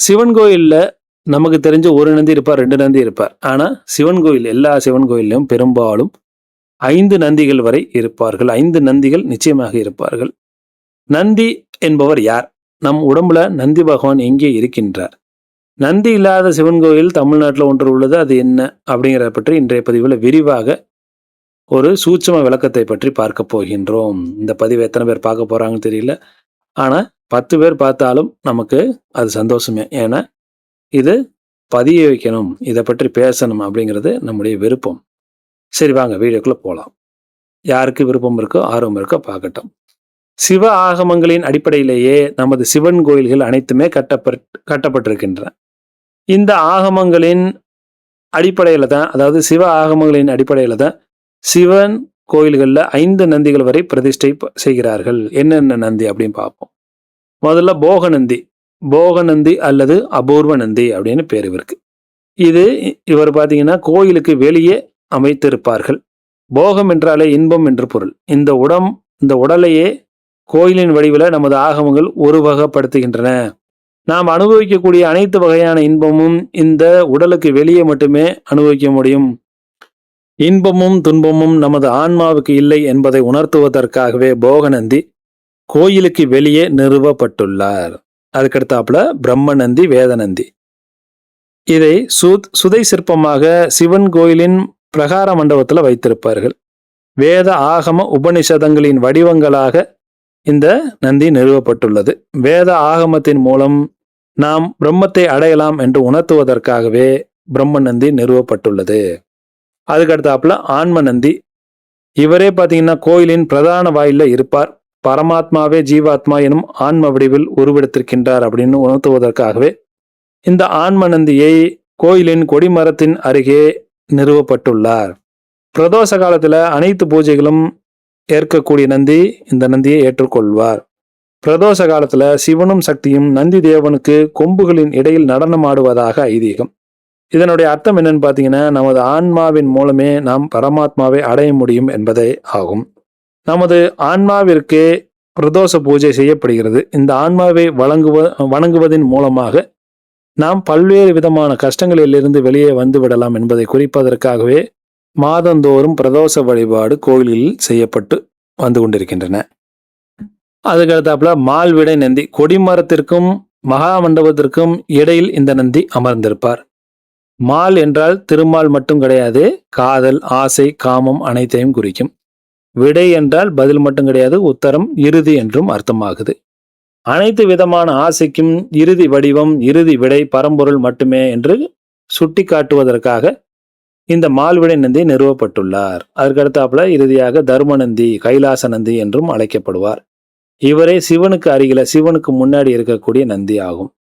சிவன் கோயிலில் நமக்கு தெரிஞ்ச ஒரு நந்தி இருப்பார் ரெண்டு நந்தி இருப்பார். ஆனால் சிவன் கோயில் எல்லா சிவன் கோயிலும் பெரும்பாலும் ஐந்து நந்திகள் வரை இருப்பார்கள். ஐந்து நந்திகள் நிச்சயமாக இருப்பார்கள். நந்தி என்பவர் யார்? நம் உடம்புல நந்தி பகவான் எங்கே இருக்கின்றார்? நந்தி இல்லாத சிவன் கோயில் தமிழ்நாட்டில் ஒன்று உள்ளது அது என்ன அப்படிங்கிறத பற்றி இன்றைய பதிவில் விரிவாக ஒரு சூட்சம விளக்கத்தை பற்றி பார்க்க போகின்றோம். இந்த பதிவை எத்தனை பேர் பார்க்க போகிறாங்கன்னு தெரியல. ஆனால் பத்து பேர் பார்த்தாலும் நமக்கு அது சந்தோஷமே. ஏன்னா இது பதிய வைக்கணும் இதை பற்றி பேசணும் அப்படிங்கிறது நம்முடைய விருப்பம். சரி வாங்க வீடியோக்குள்ளே போகலாம் யாருக்கு விருப்பம் இருக்கோ ஆர்வம் இருக்கோ பார்க்கட்டும். சிவ ஆகமங்களின் அடிப்படையிலேயே நமது சிவன் கோயில்கள் அனைத்துமே கட்டப்பட் கட்டப்பட்டிருக்கின்றன. இந்த ஆகமங்களின் அடிப்படையில் தான் அதாவது சிவ ஆகமங்களின் அடிப்படையில் தான் சிவன் கோயில்களில் ஐந்து நந்திகள் வரை பிரதிஷ்டை செய்கிறார்கள். என்னென்ன நந்தி அப்படின்னு பார்ப்போம். முதல்ல போகநந்தி. போகநந்தி அல்லது அபூர்வ நந்தி அப்படின்னு பேர் இவருக்கு. இது இ- இவர் பார்த்தீங்கன்னா கோயிலுக்கு வெளியே அமைத்திருப்பார்கள். போகம் என்றாலே இன்பம் என்று பொருள். இந்த உடம் இந்த உடலையே கோயிலின் வடிவில் நமது ஆகமங்கள் உருவகப்படுத்துகின்றன. நாம் அனுபவிக்கக்கூடிய அனைத்து வகையான இன்பமும் இந்த உடலுக்கு வெளியே மட்டுமே அனுபவிக்க முடியும். இன்பமும் துன்பமும் நமது ஆன்மாவுக்கு இல்லை என்பதை உணர்த்துவதற்காகவே போகநந்தி கோயிலுக்கு வெளியே நிறுவப்பட்டுள்ளார். அதுக்கடுத்தாப்புல பிரம்மநந்தி வேதநந்தி. இதை சுத் சுதை சிற்பமாக சிவன் கோயிலின் பிரகார மண்டபத்தில் வைத்திருப்பார்கள். வேத ஆகம உபனிஷதங்களின் வடிவங்களாக இந்த நந்தி நிறுவப்பட்டுள்ளது. வேத ஆகமத்தின் மூலம் நாம் பிரம்மத்தை அடையலாம் என்று உணர்த்துவதற்காகவே பிரம்ம நந்தி நிறுவப்பட்டுள்ளது. அதுக்கடுத்தாப்புல ஆன்ம நந்தி இவரே பார்த்தீங்கன்னா கோயிலின் பிரதான வாயிலில் இருப்பார். பரமாத்மாவே ஜீவாத்மா எனும் ஆன்ம வடிவில் உருவெடுத்திருக்கின்றார் அப்படின்னு உணர்த்துவதற்காகவே இந்த ஆன்மநந்தியை கோயிலின் கொடிமரத்தின் அருகே நிறுவப்பட்டுள்ளார். பிரதோஷ காலத்தில் அனைத்து பூஜைகளும் ஏற்கக்கூடிய நந்தி இந்த நந்தியை ஏற்றுக்கொள்வார். பிரதோஷ காலத்தில் சிவனும் சக்தியும் நந்தி தேவனுக்கு கொம்புகளின் இடையில் நடனமாடுவதாக ஐதீகம். இதனுடைய அர்த்தம் என்னன்னு பார்த்தீங்கன்னா நமது ஆன்மாவின் மூலமே நாம் பரமாத்மாவை அடைய முடியும் என்பதே ஆகும். நமது ஆன்மாவிற்கு பிரதோஷ பூஜை செய்யப்படுகிறது. இந்த ஆன்மாவை வழங்குவ வணங்குவதன் மூலமாக நாம் பல்வேறு விதமான கஷ்டங்களிலிருந்து வெளியே வந்து விடலாம் என்பதை குறிப்பதற்காகவே மாதந்தோறும் பிரதோஷ வழிபாடு கோயில்களில் செய்யப்பட்டு வந்து கொண்டிருக்கின்றன. அதுக்கடுத்தாப்புல மால்விடை நந்தி கொடிமரத்திற்கும் மகா மண்டபத்திற்கும் இடையில் இந்த நந்தி அமர்ந்திருப்பார். மால் என்றால் திருமால் மட்டும் கிடையாது காதல் ஆசை காமம் அனைத்தையும் குறிக்கும். விடை என்றால் பதில் மட்டும் கிடையாது உத்தரம் இறுதி என்றும் அர்த்தமாகுது. அனைத்து விதமான ஆசைக்கும் இறுதி வடிவம் இறுதி விடை பரம்பொருள் மட்டுமே என்று சுட்டி காட்டுவதற்காக இந்த மால்விடை நந்தி நிறுவப்பட்டுள்ளார். அதற்கடுத்தாப்புல இறுதியாக தர்ம நந்தி கைலாச நந்தி என்றும் அழைக்கப்படுவார். இவரே சிவனுக்கு அருகில சிவனுக்கு முன்னாடி இருக்கக்கூடிய நந்தி ஆகும்.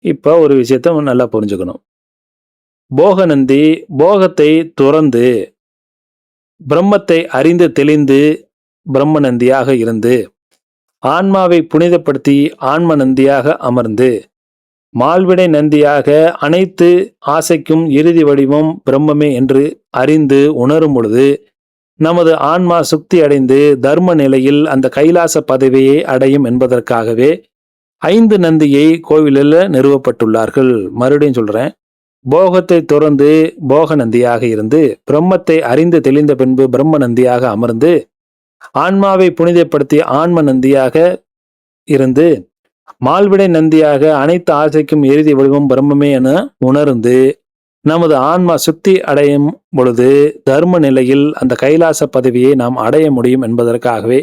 இப்போ ஒரு விஷயத்த நல்லா புரிஞ்சுக்கணும். போகநந்தி போகத்தை துறந்து பிரம்மத்தை அறிந்து தெளிந்து பிரம்மநந்தியாக இருந்து ஆன்மாவை புனிதப்படுத்தி ஆன்ம நந்தியாக அமர்ந்து மால்விடை நந்தியாக அனைத்து ஆசைக்கும் இறுதி வடிவம் பிரம்மமே என்று அறிந்து உணரும் பொழுது நமது ஆன்மா சுக்தி அடைந்து தர்ம நிலையில் அந்த கைலாச பதவியை அடையும் என்பதற்காகவே ஐந்து நந்தியை கோவிலில் நிறுவப்பட்டுள்ளார்கள். மறுபடியும் சொல்றேன். போகத்தை துறந்து போக நந்தியாக இருந்து பிரம்மத்தை அறிந்து தெளிந்த பின்பு பிரம்ம நந்தியாக அமர்ந்து ஆன்மாவை புனிதப்படுத்தி ஆன்ம நந்தியாக இருந்து மால்விடை நந்தியாக அனைத்து ஆசைக்கும் இறுதி வடிவம் பிரம்மமே என உணர்ந்து நமது ஆன்மா சுத்தி அடையும் பொழுது தர்ம நிலையில் அந்த கைலாச பதவியை நாம் அடைய முடியும் என்பதற்காகவே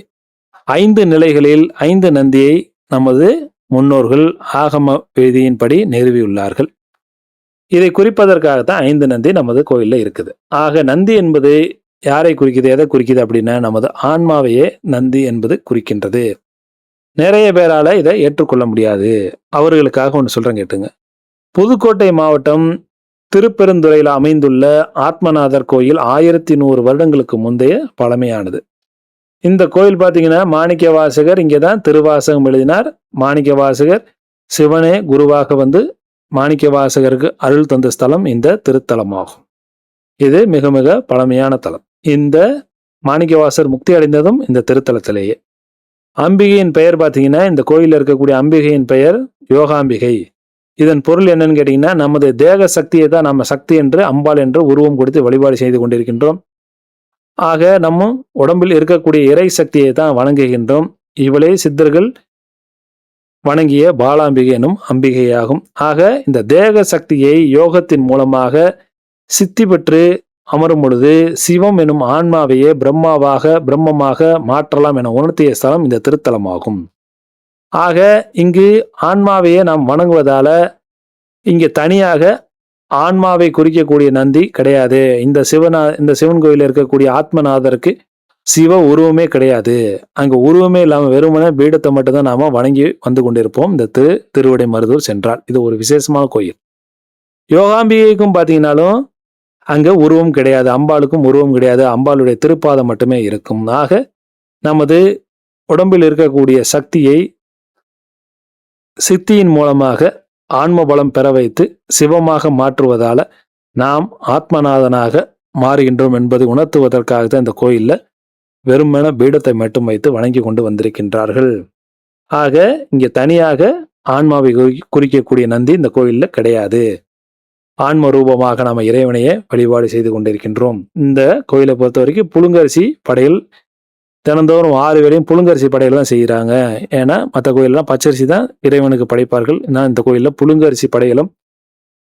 ஐந்து நிலைகளில் ஐந்து நந்தியை நமது முன்னோர்கள் ஆகம வேதியின்படி நிறுவியுள்ளார்கள். இதை குறிப்பதற்காகத்தான் ஐந்து நந்தி நமது கோயிலில் இருக்குது. ஆக நந்தி என்பது யாரை குறிக்குது எதை குறிக்குது அப்படின்னா நமது ஆன்மாவையே நந்தி என்பது குறிக்கின்றது. நிறைய பேரால் இதை ஏற்றுக்கொள்ள முடியாது. அவர்களுக்காக ஒன்று சொல்கிறேன் கேட்டுங்க. புதுக்கோட்டை மாவட்டம் திருப்பெருந்துறையில் அமைந்துள்ள ஆத்மநாதர் கோயில் ஆயிரத்தி நூறு வருடங்களுக்கு முந்தைய பழமையானது. இந்த கோயில் பார்த்தீங்கன்னா மாணிக்க வாசகர் இங்கே தான் திருவாசகம் எழுதினார். மாணிக்க வாசகர் சிவனே குருவாக வந்து மாணிக்க வாசகருக்கு அருள் தந்த ஸ்தலம் இந்த திருத்தலமாகும். இது மிக மிக பழமையான தலம். இந்த மாணிக்கவாசர் முக்தி அடைந்ததும் இந்த திருத்தலத்திலேயே. அம்பிகையின் பெயர் பார்த்தீங்கன்னா இந்த கோயிலில் இருக்கக்கூடிய அம்பிகையின் பெயர் யோகாம்பிகை. இதன் பொருள் என்னன்னு கேட்டிங்கன்னா நமது தேக சக்தியை தான் நம்ம சக்தி என்று அம்பாள் என்று உருவம் கொடுத்து வழிபாடு செய்து கொண்டிருக்கின்றோம். ஆக நம்ம உடம்பில் இருக்கக்கூடிய இறை சக்தியை தான் வணங்குகின்றோம். இவளே சித்தர்கள் வணங்கிய பாலாம்பிகை எனும் அம்பிகையாகும். ஆக இந்த தேக சக்தியை யோகத்தின் மூலமாக சித்தி பெற்று அமரும் பொழுது சிவம் எனும் ஆன்மாவையே பிரம்மாவாக பிரம்மமாக மாற்றலாம் என உணர்த்திய ஸ்தலம் இந்த திருத்தலமாகும். ஆக இங்கு ஆன்மாவையே நாம் வணங்குவதால இங்கே தனியாக ஆன்மாவை குறிக்கக்கூடிய நந்தி கிடையாது. இந்த சிவனா இந்த சிவன் கோயிலில் இருக்கக்கூடிய ஆத்மநாதருக்கு சிவ உருவமே கிடையாது. அங்கே உருவமே இல்லாமல் வெறுமனே பீடத்தை மட்டும்தான் நாம வணங்கி வந்து கொண்டிருப்போம். இந்த திரு திருவிடை மருதூர் சென்றால். இது ஒரு விசேஷமான கோயில். யோகாம்பிகைக்கும் பார்த்தீங்கன்னாலும் அங்கே உருவம் கிடையாது. அம்பாளுக்கும் உருவம் கிடையாது. அம்பாளுடைய திருப்பாதம் மட்டுமே இருக்கும். ஆக நமது உடம்பில் இருக்கக்கூடிய சக்தியை சித்தியின் மூலமாக ஆன்ம பலம் பெற வைத்து சிவமாக மாற்றுவதால நாம் ஆத்மநாதனாக மாறுகின்றோம் என்பதை உணர்த்துவதற்காக தான் இந்த கோயிலில் வெறுமன பீடத்தை மட்டும் வைத்து வணங்கி கொண்டு வந்திருக்கின்றார்கள். ஆக இங்கே தனியாக ஆன்மாவை குறி- குறிக்கக்கூடிய நந்தி இந்த கோயிலில் கிடையாது. ஆன்ம ரூபமாக நாம் இறைவனையே வழிபாடு செய்து கொண்டிருக்கின்றோம். இந்த கோயிலை பொறுத்த வரைக்கும் புழுங்கரிசி படையல் தினந்தோறும் ஆறு வேளையும் புழுங்கரிசி படையல் தான் செய்கிறாங்க. ஏன்னா மற்ற கோயிலெலாம் பச்சரிசி தான் இறைவனுக்கு படைப்பார்கள். நான் இந்த கோயிலில் புழுங்கரிசி படையலும்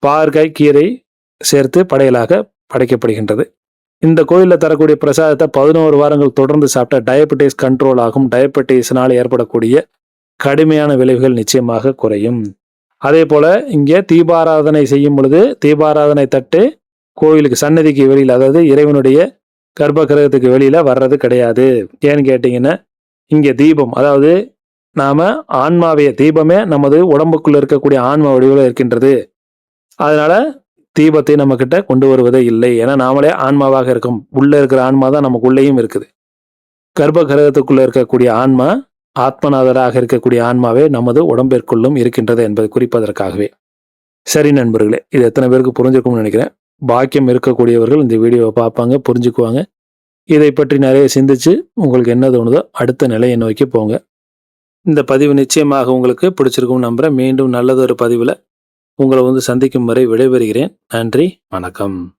பாற்காய் கீரை சேர்த்து படையலாக படைக்கப்படுகின்றது. இந்த கோயிலில் தரக்கூடிய பிரசாதத்தை பதினோரு வாரங்கள் தொடர்ந்து சாப்பிட்டா டயபெட்டிஸ் கண்ட்ரோல் ஆகும். டயபெட்டிஸ்னால் ஏற்படக்கூடிய கடுமையான விளைவுகள் நிச்சயமாக குறையும். அதே போல் இங்கே தீபாராதனை செய்யும் பொழுது தீபாராதனை தட்டு கோயிலுக்கு சன்னதிக்கு வெளியில் அதாவது இறைவனுடைய கர்ப்ப கிரகத்துக்கு வெளியில் வர்றது கிடையாது. ஏன்னு கேட்டிங்கன்னா இங்கே தீபம் அதாவது நாம் ஆன்மாவைய தீபமே நமது உடம்புக்குள்ளே இருக்கக்கூடிய ஆன்மா வடிவில் இருக்கின்றது. அதனால தீபத்தை நம்ம கிட்ட கொண்டு வருவதே இல்லை. ஏன்னா நாமளே ஆன்மாவாக இருக்கும். உள்ள இருக்கிற ஆன்மா தான் நமக்குள்ளேயும் இருக்குது. கர்ப்ப கிரகத்துக்குள்ள இருக்கக்கூடிய ஆன்மா ஆத்மநாதராக இருக்கக்கூடிய ஆன்மாவே நமது உடம்பிற்குள்ளும் இருக்கின்றது என்பதை குறிப்பதற்காகவே. சரி நண்பர்களே இது எத்தனை பேருக்கு புரிஞ்சிருக்கும்னு நினைக்கிறேன். பாக்கியம் இருக்கக்கூடியவர்கள் இந்த வீடியோவை பார்ப்பாங்க புரிஞ்சுக்குவாங்க. இதை பற்றி நிறைய சிந்திச்சு உங்களுக்கு என்ன தோணுதோ அடுத்த நிலையை நோக்கி போங்க. இந்த பதிவு நிச்சயமாக உங்களுக்கு பிடிச்சிருக்கும் நம்புகிறேன் மீண்டும் நல்லதொரு பதிவில் உங்களை வந்து சந்திக்கும் வரை விடைபெறுகிறேன். நன்றி வணக்கம்.